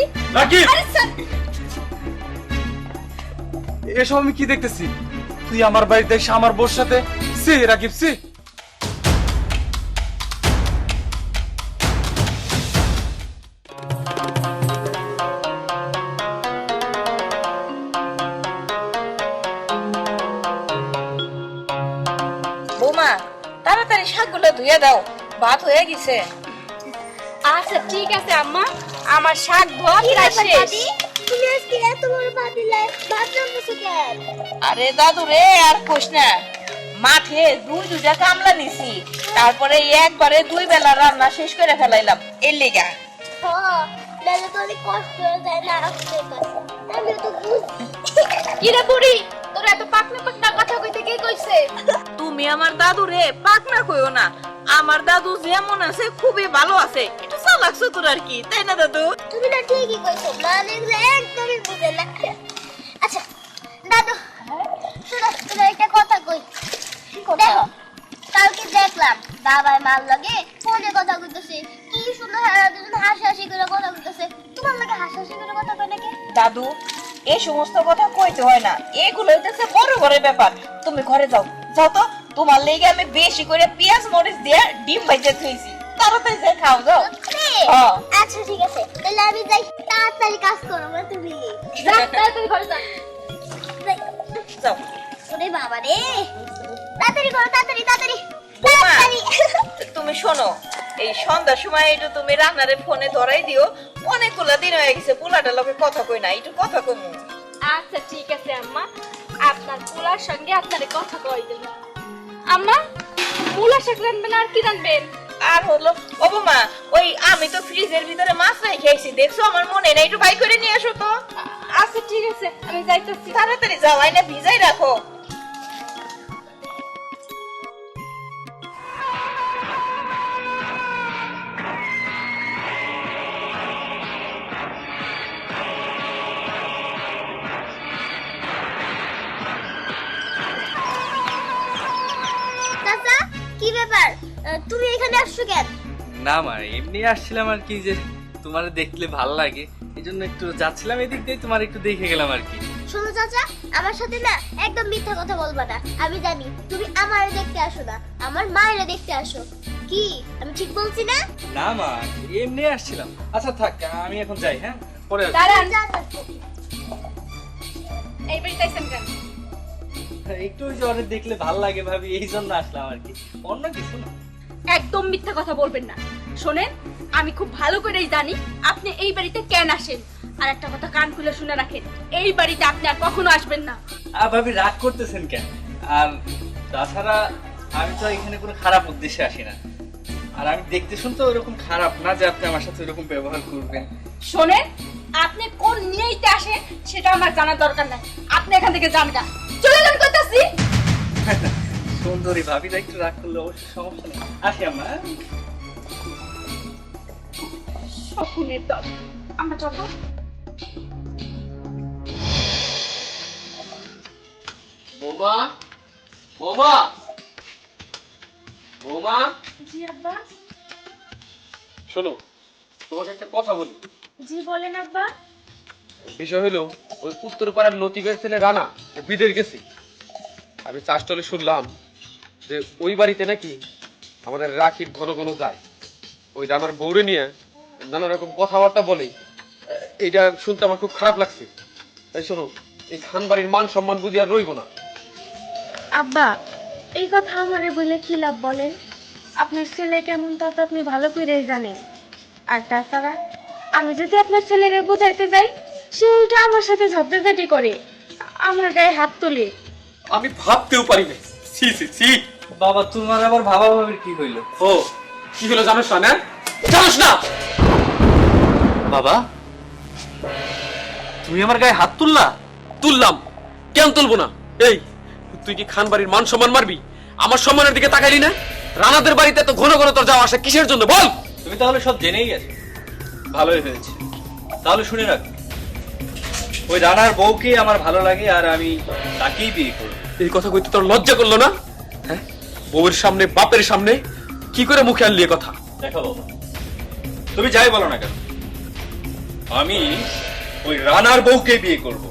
কইতাছি রাকিব এসব আমি কি দেখতেছি? তুই আমার বাড়িতে এসে আমার বোর সাথে সি রাকিব সি। বৌমা তাড়াতাড়ি শাকগুলো ধুয়ে দাও। ভাত হয়ে গেছে। আচ্ছা ঠিক আছে আম্মা। আমার শাক ধোয়া প্রায় শেষ। তুমি আজকে এত বড় পাতিলে ভাত রান্নাছো কেন? আরে দাদু রে আর কোষ না। মাঠে দুই দুটা কামলা নিছি। তারপরে একবারে দুই বেলা রান্না শেষ করে ফেলাইলাম এর লেগা। হ নাহলে তো অনেক কষ্ট হয়ে যায় না আপনার কাছে আমি তো বুঝছি। কি রে বুড়ি তোর এত পাকনা পাকনা কথা কইতে কে কইছে? তুমি আমার দাদু রে পাক না কইও না। আমার দাদু যেমন আছে খুবই ভালো আছে। একটু চালাকছো তোর আর কি তাই না দাদু? তুমি না ঠিকই কইছো মানে একদমই বুঝে না। আচ্ছা দাদু শোনো একটা কথা কই। দেখো কালকে দেখলাম বাবার মাল লাগে ফোনে কথা কইতেছে কি সুন্দর হারা দুজন হাসি হাসি করে কথা কইতেছে তোমার লাগে হাসি হাসি করে কথা কই নাকি? দাদু এই সমস্ত কথা কইতে হয় না। এগুলো হইতেছে বড় বড় ব্যাপার। তুমি ঘরে যাও। যাও তো। তোমার লেগে আমি বেশি করে পেঁয়াজ মরিচ দিয়ে ডিম ভাইজে থইছি। তাড়াতাড়ি যাই খাও যাও। আচ্ছা ঠিক আছে। তাহলে আমি যাই তাড়াতাড়ি কাজ করো তুমি। যা তাড়াতাড়ি ঘরে যাও। ওরে বাবা রে। তাড়াতাড়ি করো তাড়াতাড়ি তাড়াতাড়ি। তুমি শোনো এই সন্ধ্যার সময় একটু তুমি রান্নারে ফোনে ধরাই দিও। অনেকগুলা দিন হয়ে গেছে পোলাটার লোকে কথা কই না একটু কথা কমু। আচ্ছা ঠিক আছে আম্মা। আপনার পোলার সঙ্গে আপনারে কথা কই দেব আম্মা পোলা শাক রানবেন আর কি রানবেন আর হলো ও বৌমা ওই আমি তো ফ্রিজের ভিতরে মাছ নাই খেয়েছি দেখছ? আমার মনে নেই একটু বাই করে নিয়ে আসো তো। আচ্ছা ঠিক আছে আমি যাইতেছি। তাড়াতাড়ি যাও আইনা ভিজাই রাখো। আসছো কেন? না মা এমনি আসছিলাম আর কি যে তোমার দেখলে ভালো লাগে। এই জন্য একটু যাচ্ছিলাম এদিক দিয়ে তোমার একটু দেখে গেলাম আর কি। শোনো চাচা আমার সাথে না একদম মিথ্যা কথা বলবা না। আমি জানি তুমি আমারে দেখতে আসো না আমার মায়েরা দেখতে আসো। কি? আমি ঠিক বলছি না? না মা এমনি আসছিলাম। আচ্ছা থাক আমি এখন যাই হ্যাঁ? পরে আসব। দাঁড়ান। যা এই বাড়িতে কেন? একটু ওই যে ওরে দেখলে ভালো লাগে ভাবি এই জন্য আসলাম আর কি। অন্য কিছু না। একদম মিথ্যা কথা বলবেন না। শোনেন আমি খুব ভালো করেই জানি আপনি এই বাড়িতে কেন আসেন। আর একটা কথা কান খুলে শুনে রাখেন এই বাড়িতে আপনি আর কখনো আসবেন না। আর ভাবি রাগ করতেছেন কেন? আর তাছাড়া আমি তো এখানে কোনো খারাপ উদ্দেশ্যে আসি না। আর আমি দেখতে শুনতে ওরকম খারাপ না যে আপনি আমার সাথে ওরকম ব্যবহার করবেন। শোনেন আপনি কোন নিয়েইতে আসেন সেটা আমার জানার দরকার নাই। আপনি এখান থেকে যান না চলে যান করতেছি সুন্দরী ভাবিরা একটু রাগ করলে অবশ্যই সমস্যা নেই। আসি আমরা হ্যাঁ? শকুনের দল আমরা চলো বোমা বোমা বোমা। জি আব্বা। শোনো তোমাকে একটা কথা বলি। জি বলেন আব্বা। বিষয় হলো ওই উত্তর পাড়ার লতিকের ছেলে রানা ও বিদেশ গেছে। আমি চাষটলে শুনলাম যে ওই বাড়িতে নাকি আমাদের রাকিব ঘন ঘন যায়। ওই রানার বউরে নিয়ে নানা রকম কথাবার্তা বলে। এইটা শুনতে আমার খুব খারাপ লাগছে। তাই শোনো এই খান বাড়ির মান সম্মান বুঝি আর রইব না। আব্বা এই কথা আমারে বলে কি লাভ বলেন? আপনার ছেলে কেমন তা তো আপনি ভালো করে জানেন। আর তাছাড়া আমি যদি আপনার ছেলেরে বোঝাইতে যাই সে উল্টা আমার সাথে ঝগড়াঝাটি করে। আমার গায়ে হাত তোলে। আমি ভাবতেও পারি না সি সি সি বাবা তোমার আবার ভাবা ভাবির কি হইল? ও কি হলো জানোস না না? জানোস না! বাবা তুমি আমার গায়ে হাত তুললা? তুললাম। কেন তুলবো না? এই তুই কি খান বাড়ির মান সম্মান মারবি? আমার সম্মানের দিকে তাকাইলি না? রানাদের বাড়িতে তো ঘন ঘন তোর যাওয়া আসা কিসের জন্য? বল! তুমি তাহলে সব জেনেই গেছো। ভালোই হয়েছে। তাহলে শুনে রাখ। ওই রানার বউকে আমার ভালো লাগে আর আমি তাকেই বিয়ে করব। এই কথা কইতে তোর লজ্জা করল না? বউয়ের সামনে, বাপের সামনে কি করে মুখে আনলি কথা? তুমি যাই বলো না কেন? আমি ওই রানার বউকে বিয়ে করব,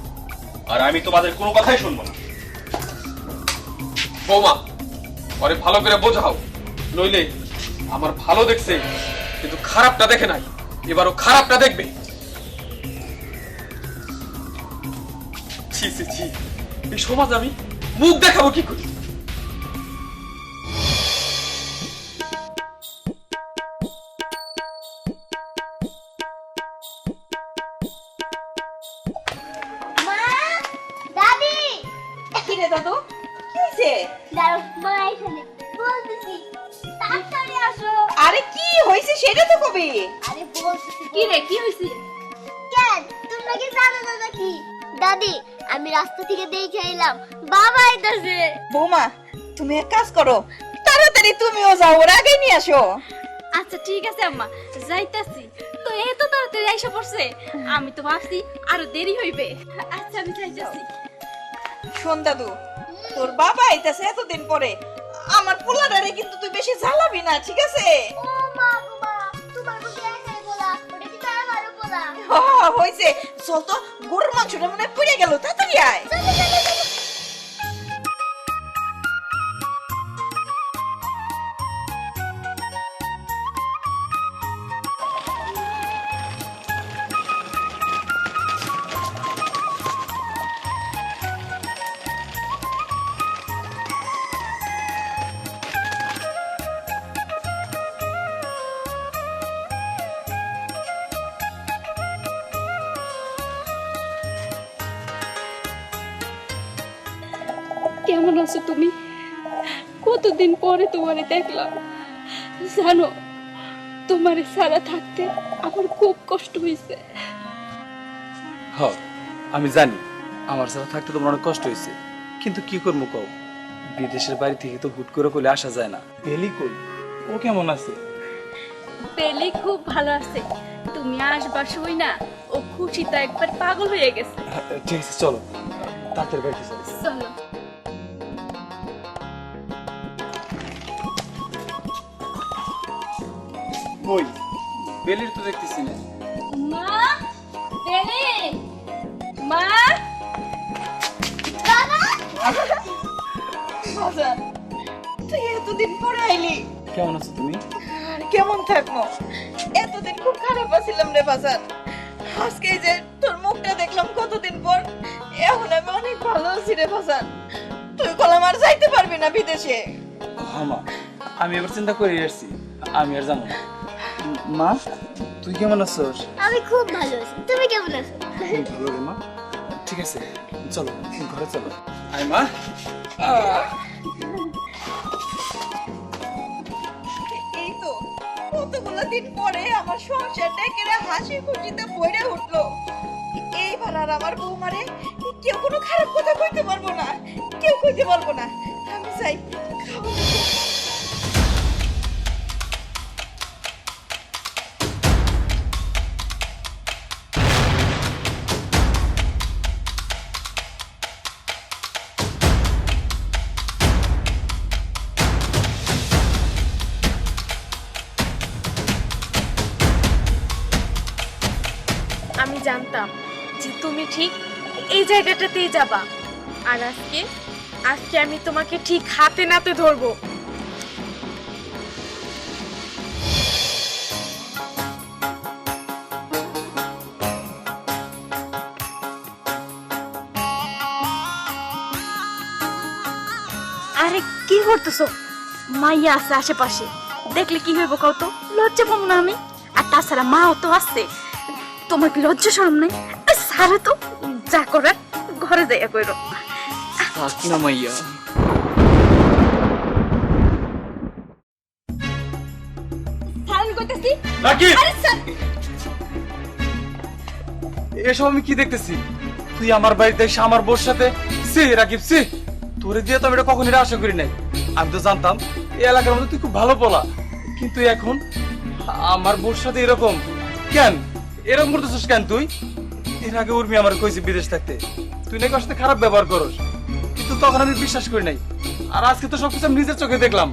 আর আমি তোমাদের কোনো কথাই শুনব না। বৌমা, পরে ভালো করে বোঝাও। নইলে আমার ভালো দেখছে, কিন্তু খারাপটা দেখে নাই। এবারও খারাপটা দেখবে। ছি ছি ছি। এই সমাজ আমি মুখ দেখাবো কি করে? রাস্তা থেকে দেখে এলাম। বাবা আইতাছে বৌমা তুমি এক কাজ করো। তাড়াতাড়ি তুমিও যাও ওর আগে নিয়ে আসো। আচ্ছা ঠিক আছে আম্মা। যাইতাছি। তো এই তো তাড়াতাড়ি আইসা পড়ছে। আমি তো ভাবছি আরও দেরি হইবে। আচ্ছা আমি যাইতাছি। শোন দাদু তোর বাবা আইতাছে এতদিন পরে। আমার পোলাটারে কিন্তু তুই বেশি জ্বালাবি না ঠিক আছে? হয়েছে। চল তো গরুর মাংসটা মনে পুড়ে গেল তাড়াতাড়ি আয়। কেমন আছো তুমি? কতদিন পরে তোমারে দেখলাম। জানো তোমারে সারা থাকতে আমার খুব কষ্ট হয়েছে। হ আমি জানি আমার সাথে থাকতে তোমার অনেক কষ্ট হয়েছে। কিন্তু কি করব কও? বিদেশের বাড়ি থেকে তো হুট করে করলে আসা যায় না। পেলি কই? ও কেমন আছে? পেলে খুব ভালো আছে। তুমি আসবার সময় না ও খুশিতে একবার পাগল হয়ে গেছে। ঠিক আছে চলো। তাড়াতাড়ি বাড়িতে চলো। চলো। কই? বেলির তো দেখতেছি না। মা পেলে মা! বাজান, তুই এতদিন পরে আইলি। কেমন আছো তুমি? আর কেমন থাকব? এতদিন খুব খারাপ আছিলাম রে বাজার আজকে যে তোর মুখটা দেখলাম কতদিন পর এখন আমি অনেক ভালো আছি রে বাজার তুই কলাম আর যাইতে পারবি না বিদেশে। আমি এবার চিন্তা করে আসছি আমি আর জানো না। মা তুই কেমন আছোস? আমি খুব ভালো আছি। তুমি কেমন আছো? ভালো রে মা। ঠিক আছে চলো ঘরে চলো। আয় মা। এই তো কতগুলো দিন পরে আমার সংসারটা কেড়ে হাসি খুশিতে ভরে উঠল। এইবার আর আমার বৌমারে কেউ কোনো খারাপ কথা কইতে পারব না কেউ কইতে পারব না। আমি চাই খাব। জায়গাটাতেই যাবা। আর আজকে? আজকে আমি তোমাকে ঠিক হাতে নাতে ধরবো। আরে, কি করতেছো? মাইয়া আছে আশেপাশে। দেখলে কি হইব কত লজ্জা পাবো না আমি। আর তাছাড়া মাও তো আসছে তোমার কি লজ্জা সরম নাই? সারা তো, যা করার। ঘরে যাইয়া কইরো থাক না মাইয়া এসব আমি কি দেখতেছি তুই আমার বাড়িতে এসে আমার বোর সাথে সে রাকিব সে তোরে দিয়ে তো আমি এটা কখনই আশা করি নাই আমি তো জানতাম এই এলাকার মধ্যে তুই খুব ভালো বলা কিন্তু এখন আমার বোর সাথে এরকম। কেন? এরকম করতেছিস কেন তুই? এর আগে উর্মি আমার কইছে বিদেশ থাকতে। তুই নাকি ওর সাথে খারাপ ব্যবহার করস। কিন্তু তখন আমি বিশ্বাস করি নাই। আর আজকে তো সবকিছু আমি নিজের চোখে দেখলাম।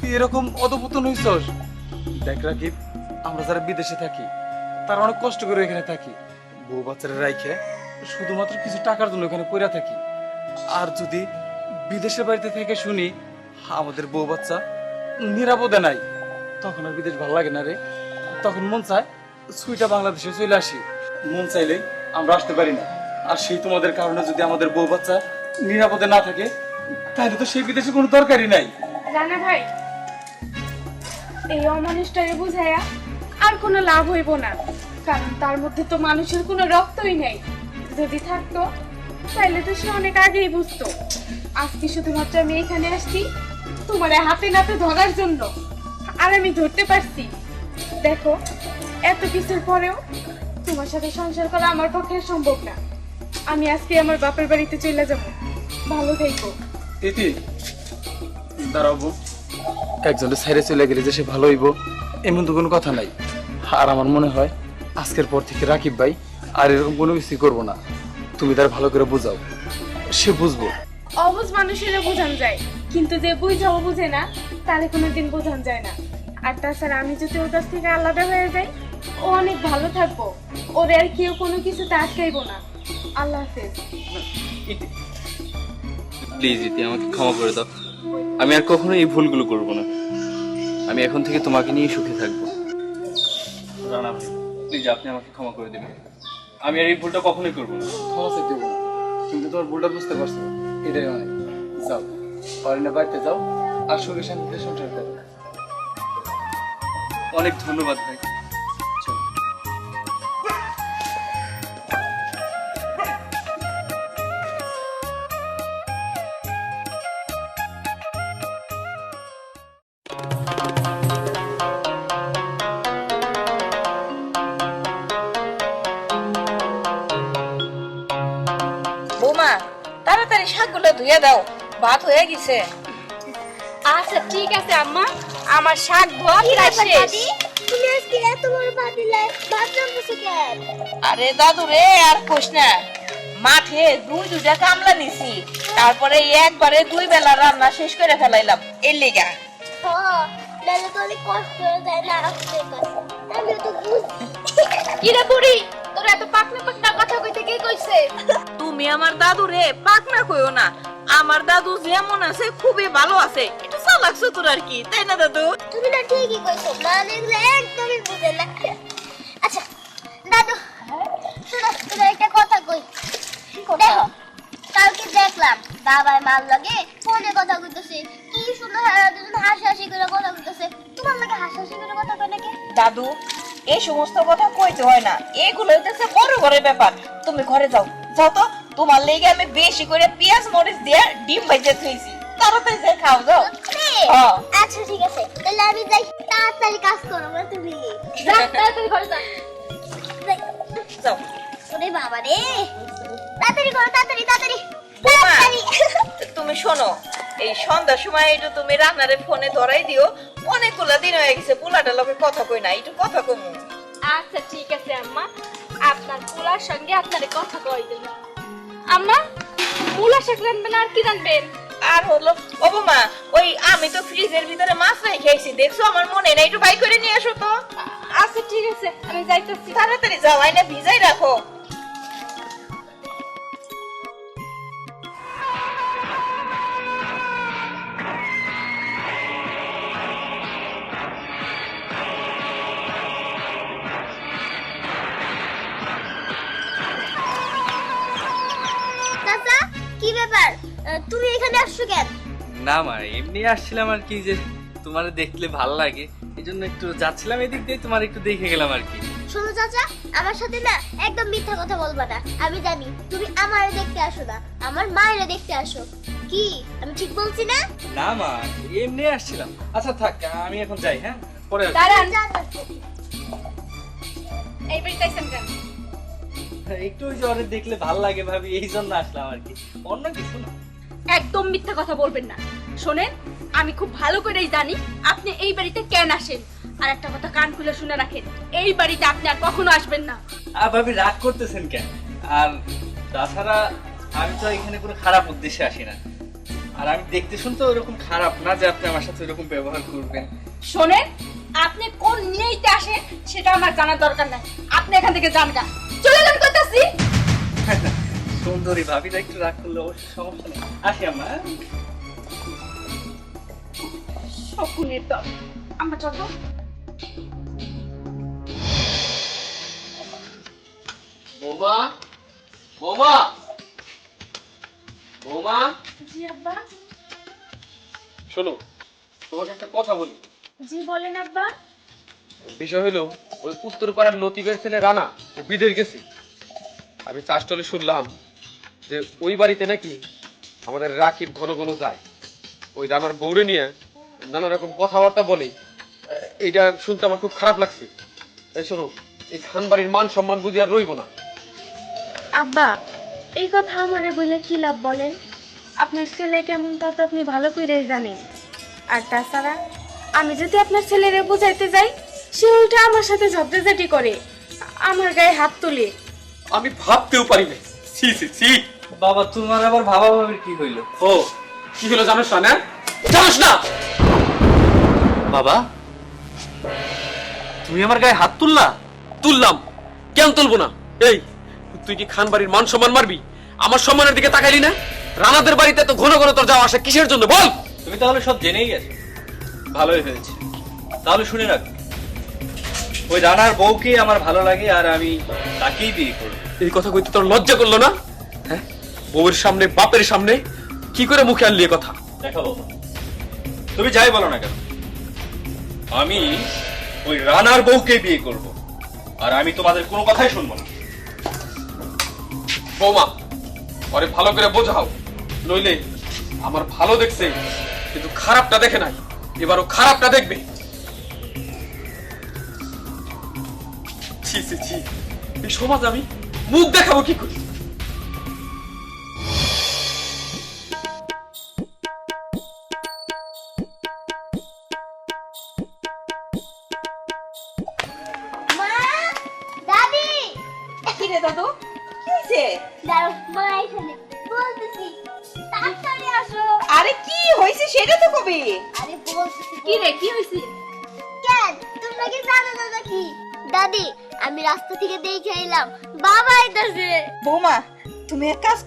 তুই এরকম অধপতন হইছস। দেখ রাকিব, আমরা যারা বিদেশে থাকি, তারা অনেক কষ্ট করে এখানে থাকি। বউ বাচ্চারা রাইখে শুধুমাত্র কিছু টাকার জন্য এখানে পড়ে থাকি। আর যদি বিদেশের বাড়িতে থেকে শুনি, আমাদের বউ বাচ্চা নিরাপদে নাই, তখন আর বিদেশ ভালো লাগে না রে। তখন মন চায় সুইটা বাংলাদেশে চলে আসি। মন চাইলেই আমরা আসতে পারি না। আর সেই তোমাদের কারণে যদি আমাদের বউ বাচ্চা নিরাপদে না থাকে, তাহলে তো সেই বিদেশে কোনো দরকারই নাই। রানা ভাই, এই অমানুষটাকে বুঝাইয়া আর কোনো লাভ হইব না, কারণ তার মধ্যে তো মানুষের কোনো রক্তই নেই। যদি থাকতো তাহলে তো সে অনেক আগেই বুঝতো। আজকে শুধুমাত্র আমি এখানে আসছি তোমার হাতে নাতে ধরার জন্য, আর আমি ধরতে পারছি। দেখো, এত কিছুর পরেও তোমার সাথে সংসার করা আমার পক্ষে সম্ভব না। আমি আজকে আমার বাপের বাড়িতে চলে যাব। ভালো থাকব এটি দাঁড়াবো একজনের সাইডে চলে গেলে যে সে ভালো হইব এমন তো কোনো কথা নাই। আর আমার মনে হয় আজকের পর থেকে রাকিব ভাই আর এরকম কোনো কিছুই করব না। তুমি তার ভালো করে বোঝাও। সে বুঝব। অবুঝ মানুষেরা বোঝান যায়। কিন্তু যে বুঝাও বুঝে না তাহলে কোনোদিন বোঝান যায় না। আর তাছাড়া আমি যদি ওর কাছ থেকে আলাদা হয়ে যাই ও অনেক ভালো থাকব। ওরে আর কেউ কোনো কিছুতে আটকাইবো না। আল্লাহ হাফেজ। প্লিজ ইতি আমাকে ক্ষমা করে দাও। আমি আর কখনো এই ভুলগুলো করব না। আমি এখন থেকে তোমাকে নিয়ে সুখে থাকব। রানা প্লিজ আপনি আমাকে ক্ষমা করে দেবেন। আমি আর এই ভুলটা কখনোই করব না। ক্ষমা চাইতে হব না। তুমি তোমার ভুলটা বুঝতে পারছ। এটাই অনেক। যাও। অরিনা বাড়িতে যাও। আর সুখে শান্তিতে সংসার করো। অনেক ধন্যবাদ ভাই। ধুয়ে দাও ভাত হয়ে গেছে। আচ্ছা ঠিক আছে আম্মা। আমার শাক ধোয়া কি প্রায় শেষ। তুমি আজকে এত বড় পাতিলে ভাত রান্নাছো কেন? আরে দাদু রে আর কোষ না। মাঠে দুই দুটা কামলা নিছি। তারপরে একবারে দুই বেলা রান্না শেষ করে ফেলাইলাম এর লিগা। পাকনা পাকনা তুমি আমার দাদু রে পাক না কইও না। আমার দাদু যেমন আছে খুবই ভালো আছে। একটু চালাক চতুর আর কি তাই না দাদু? তুমি না ঠিকই কইছো মানে এগুলো একদমই বুঝে না। আচ্ছা দাদু শোনো একটা কথা কই। দেখো কালকে দেখলাম বাবার মার লাগে ফোনে কথা কইতেছে কি সুন্দর দুজন হাসাহাসি করে কথা কইতেছে তোমার লাগে হাসাহাসি করে কথা কয় নাকি? দাদু এই সমস্ত কথা কইতে হয় না। এগুলো হইতেছে বড় ঘরের ব্যাপার। তুমি ঘরে যাও। যাও তো তোমার লেগে আমি বেশি করে পেঁয়াজ মরিচ দিয়ে ডিম ভাইজে থইছি। তাড়াতাড়ি যাই খাও যাও। হ্যাঁ। আচ্ছা ঠিক আছে। তাহলে আমি যাই তাড়াতাড়ি কাজ করো না তুমি। তাড়াতাড়ি ঘরে যাও। ওরে বাবা রে। তাড়াতাড়ি করো তাড়াতাড়ি তাড়াতাড়ি। তুমি শোনো এই সন্ধ্যার সময় একটু তুমি রান্নারে ফোনে ধরাই দিও। অনেকগুলা দিন হয়ে গেছে পোলাটার লোকে কথা কই না একটু কথা কমু। আচ্ছা ঠিক আছে আম্মা। আপনার পোলার সঙ্গে আপনারে কথা কই দেব আম্মা মুলা শাক রানবেন আর কি রানবেন আর হলো ও বৌমা ওই আমি তো ফ্রিজের ভিতরে মাছ নাই খেয়েছি দেখছ? আমার মনে নাই একটু বাই করে নিয়ে আসো তো। আচ্ছা ঠিক আছে আমি যাইতেছি। তাড়াতাড়ি যাও আইনা ভিজাই রাখো। ব্যাপার? তুমি এখানে আসছো কেন? না মা এমনি আসছিলাম আর কি যে তোমার দেখলে ভালো লাগে। এই জন্য একটু যাচ্ছিলাম এদিক দিয়ে তোমার একটু দেখে গেলাম আর কি। শোনো চাচা আমার সাথে না একদম মিথ্যা কথা বলবা না। আমি জানি তুমি আমারে দেখতে আসো না আমার মায়েরে দেখতে আসো। কি? আমি ঠিক বলছি না? না মা এমনি আসছিলাম। আচ্ছা থাক আমি এখন যাই হ্যাঁ? পরে দাঁড়ান। যা, যা। এই বাড়িতে একটু ওরে দেখলে ভালো লাগে ভাবি এই জন্য আসলাম আর কি। অন্য কিছু না। একদম মিথ্যা কথা বলবেন না। শোনেন আমি খুব ভালো করেই জানি আপনি এই বাড়িতে কেন আসেন। আর একটা কথা কান খুলে শুনে রাখেন এই বাড়িতে আপনি আর কখনো আসবেন না। আর ভাবি রাগ করতেছেন কেন? আর তাছাড়া আমি তো এখানে কোনো খারাপ উদ্দেশ্যে আসি না। আর আমি দেখতে শুনতে ওরকম খারাপ না যে আপনি আমার সাথে ওরকম ব্যবহার করবেন। শোনেন আপনি কোন নিয়েইতে আসে সেটা আমার জানার দরকার নাই। আপনি এখান থেকে যান গা। চলে যান কইতাছি। সুন্দরী ভাবিটা একটু রাগ করলে সমস্যা নেই। আসি আমরা হ্যাঁ? শকুনের দল। আমরা চলো বৌমা বৌমা বৌমা। জি আব্বা। শোনো তোমাকে একটা কথা বলি। জি বলেন আব্বা। বিষয় হলো, ওই উত্তর পাড়ার ছেলে রানা ও বিদেশ গেছে। আমি চাষটলে শুনলাম যে ওই বাড়িতে নাকি আমাদের রাকিব ঘন ঘন যায়। ওই রানার বউরে নিয়ে নানা রকম কথাবার্তা বলে। এইটা শুনতে আমার খুব খারাপ লাগছে। এই শোনো, এই খান বাড়ির মান সম্মান বুঝি আর রইব না। আব্বা, এই কথা আমারে বলে কি লাভ বলেন? আপনার ছেলে কেমন তা তো আপনি ভালো করে জানেন। আর তাছাড়া, আমি যদি আপনার ছেলেরে বুঝাইতে যাই সে উল্টা আমার সাথে ঝগড়াঝাটি করে। আমার গায়ে হাত তোলে। আমি ভাবতেও পারি না ছি ছি ছি। বাবা তোমার আবার ভাবা ভাবির কি হইল? ও কি হলো জানোস না না জানোস না! বাবা তুমি আমার গায়ে হাত তুললা? তুললাম। কেন তুলবো না? এই তুই কি খান বাড়ির মান সম্মান মারবি? আমার সম্মানের দিকে তাকাইলি না? রানাদের বাড়িতে তো ঘন ঘন তোর যাওয়া আসা কিসের জন্য? বল! তুমি তাহলে সব জেনেই গেছো। ভালোই হয়েছে। তাহলে শুনে রাখ। ওই রানার বউকে আমার ভালো লাগে আর আমি তাকেই বিয়ে করব। এই কথা কইতে তোর লজ্জা করল না? হ্যাঁ? বউয়ের সামনে বাপের সামনে কি করে মুখে আনলি এ কথা? দেখো বাবা তুমি যাই বলো না কেন? আমি ওই রানার বউকে বিয়ে করব আর আমি তোমাদের কোনো কথাই শুনব না। বৌমা পরে ভালো করে বোঝাও। নইলে আমার ভালো দেখছে কিন্তু খারাপটা দেখে নাই। এবারও খারাপটা দেখবে। ছি ছি ছি এই সমাজ আমি মুখ দেখাবো কি করে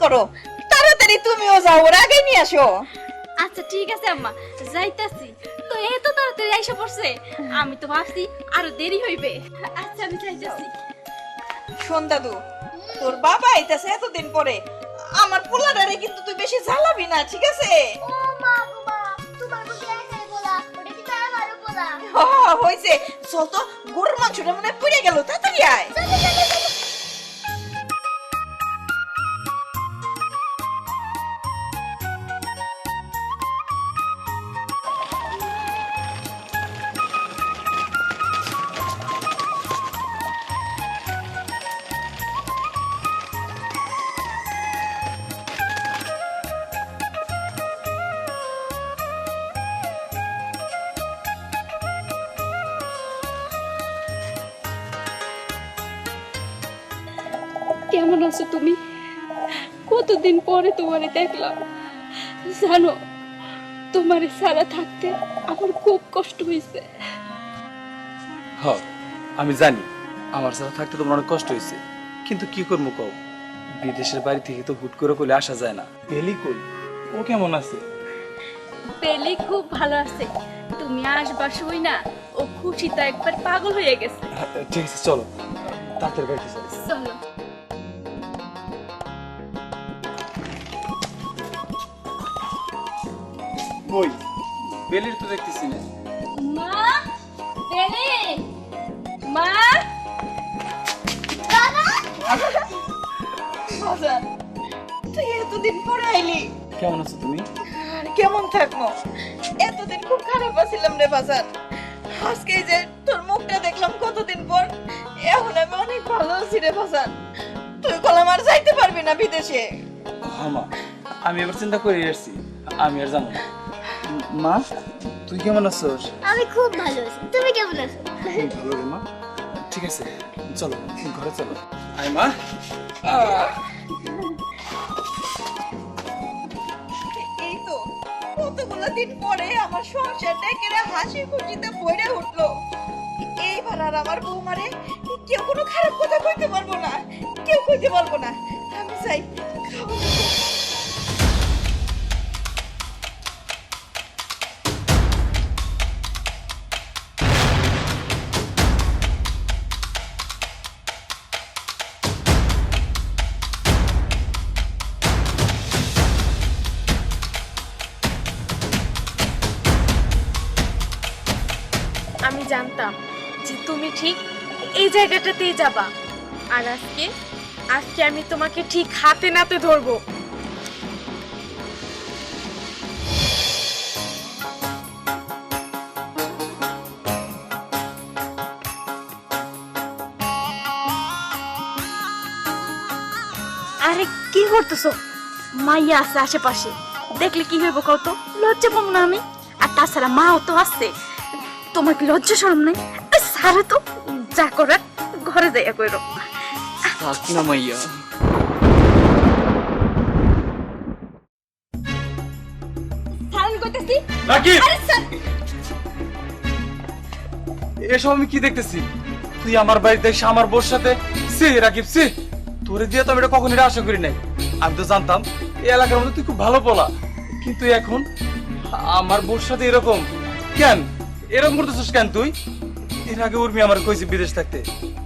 করো। তাড়াতাড়ি তুমিও যাও ওর আগে নিয়ে আসো। আচ্ছা ঠিক আছে আম্মা। যাইতাছি। তো এই তো তাড়াতাড়ি আইসা পড়ছে। আমি তো ভাবছি আরও দেরি হইবে। আচ্ছা আমি যাইতাছি। শোন দাদু তোর বাবা আইতাছে এতদিন পরে। আমার পোলাটারে কিন্তু তুই বেশি জ্বালাবি না ঠিক আছে? ও মা মা তোমার বুঝে একাই বলা ওটা কি তার আমারও বলা হ, হয়েছে চল তো গরুর মাংসটা মনে পুড়ে গেল তাড়াতাড়ি আয়। আছো তুমি? কতদিন পরে তোমারে দেখলাম। জানো তোমারে সারা থাকতে আমার খুব কষ্ট হয়েছে। হ আমি জানি আমার সাথে থাকতে তোমার অনেক কষ্ট হয়েছে। কিন্তু কি করব কও? বিদেশের বাড়ি থেকে তো হুট করে করলে আসা যায় না। পেলি কই ও কেমন আছে? পেলি খুব ভালো আছে। তুমি আসবার শুই না ও খুশিতে একবার পাগল হয়ে গেছে। ঠিক আছে চলো। তাড়াতাড়ি বাড়িতে চলো। চলো। কই বেলির তো দেখতেছি না। মা পেলি মা! বাজার তুই এতদিন পরে আইলি। কেমন আছো তুমি? আর কেমন থাকব? এতদিন খুব খারাপ আছিলাম রে বাজার। আজকে যে তোর মুখটা দেখলাম কতদিন পর এখন আমি অনেক ভালো আছি রে বাজার। তুই কলাম আর যাইতে পারবি না বিদেশে। মা আমি এবার চিন্তা করে আসছি আমি আর জানো না। মা তুই কেমন আছোস? আমি খুব ভালো আছি। তুমি কেমন আছো? ভালো রে মা। ঠিক আছে চলো ঘরে চলো। আয় মা। এই তো কতগুলো কদিন পরে আমার সংসারটা কেড়ে হাসি খুশিতে বইরে উঠল। এইবার আর আমার বৌমারে কেউ কোনো খারাপ কথা কইতে পারব না। কেউ কইতে পারব না। আমি চাই খাওয়া ঠিক এই জায়গাটাতেই যাবা। আর আজকে আজকে আমি তোমাকে ঠিক হাতে নাতে ধরবো। আরে, কি করতেছো? মাইয়া আছে আশেপাশে। দেখলে কি হইব কত লজ্জা পাবো না আমি। আর তাছাড়া মাও তো আসছে তোমার কি লজ্জা শরম নাই? সারে তো যা করার ঘরে যাইয়া কইরো। থাক না মাইয়া রাকিব এসব আমি কি দেখতেছি? তুই আমার বাড়িতে এসে আমার বোর সাথে সে রাকিব সে। তোরে দিয়ে তো আমি এটা কখনই আশা করি নাই। আমি তো জানতাম এই এলাকার মধ্যে তুই খুব ভালো পোলা। কিন্তু এখন আমার বোর সাথে এরকম কেন? এরকম করতেছিস কেন তুই? এর আগে উর্মি আমার কইছে বিদেশ থাকতে।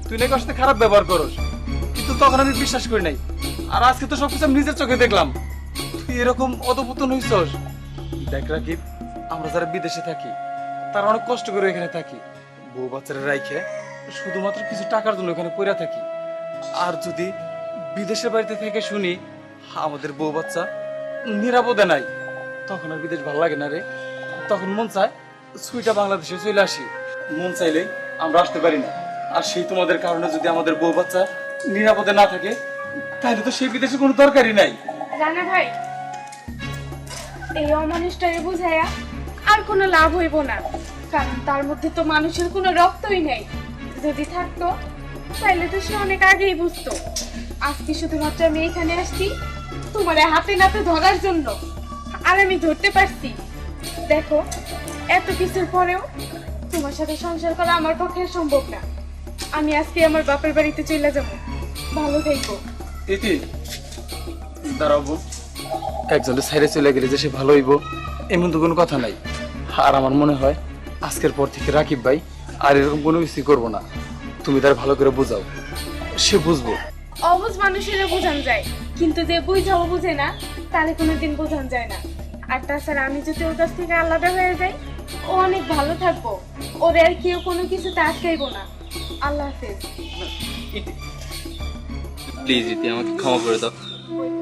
তুই নাকি ওর সাথে খারাপ ব্যবহার করস। কিন্তু তখন আমি বিশ্বাস করি নাই। আর আজকে তো সবকিছু আমি নিজের চোখে দেখলাম। তুই এরকম অধপতন হইছস। দেখ রাকিব, আমরা যারা বিদেশে থাকি, তারা অনেক কষ্ট করে এখানে থাকি। বউ বাচ্চারা রাইখে শুধুমাত্র কিছু টাকার জন্য এখানে পড়ে থাকি। আর যদি বিদেশের বাড়িতে থেকে শুনি, আমাদের বউ বাচ্চা নিরাপদে নাই, তখন আর বিদেশ ভালো লাগে না রে। তখন মন চায় সুইটা বাংলাদেশে চলে আসি। মন চাইলে আমরা আসতে পারি না। আর সেই তোমাদের কারণে যদি আমাদের বউ বাচ্চা নিরাপদে না থাকে, তাহলে তো সেই বিদেশে কোনো দরকারই নাই। রানা ভাই, এই অমানুষটাকে বুঝাইয়া আর কোনো লাভ হইব না, কারণ তার মধ্যে তো মানুষের কোনো রক্তই নেই। যদি থাকতো তাহলে তো সে অনেক আগেই বুঝতো। আজকে শুধুমাত্র আমি এখানে আসছি তোমার হাতে নাতে ধরার জন্য, আর আমি ধরতে পারছি। দেখো, এত কিছুর পরেও তোমার সাথে সংসার করা আমার পক্ষে সম্ভব না। আমি আজকে আমার বাপের বাড়িতে চলে যাব। ভালো থেকো। ইতি দাঁড়াও বোন একজনের সাইডে চলে গেলে যে সে ভালো হইব এমন তো কোনো কথা নাই। আর আমার মনে হয় আজকের পর থেকে রাকিব ভাই আর এরকম কোনো কিছুই করব না। তুমি তার ভালো করে বোঝাও। সে বুঝব। অবুঝ মানুষেরও বোঝান যায়। কিন্তু যে বুঝাও বুঝে না তাহলে কোনোদিন বোঝান যায় না। আর তাছাড়া আমি যদি ওর কাছ থেকে আলাদা হয়ে যাই ও অনেক ভালো থাকব। ওরে আর কেউ কোনো কিছুতে আটকাইবো না। আল্লাহ হাফেজ। প্লিজ ইতি আমাকে ক্ষমা করে দাও।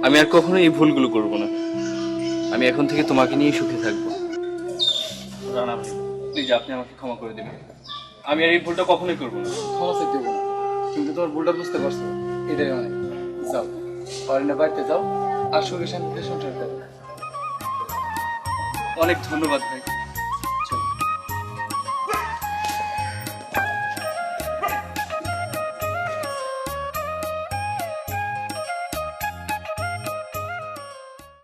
আমি আর কখনো এই ভুলগুলো করব না। আমি এখন থেকে তোমাকে নিয়ে সুখে থাকব। রানা প্লিজ আপনি আমাকে ক্ষমা করে দেবেন। আমি আর এই ভুলটা কখনোই করব না। ক্ষমা চাইতে না। তুমি তো তোমার ভুলটা বুঝতে পারছ? এটাই অনেক। যাও। অরিনা বাড়িতে যাও। আর সুখে শান্তিতে সংসার করো। অনেক ধন্যবাদ ভাই।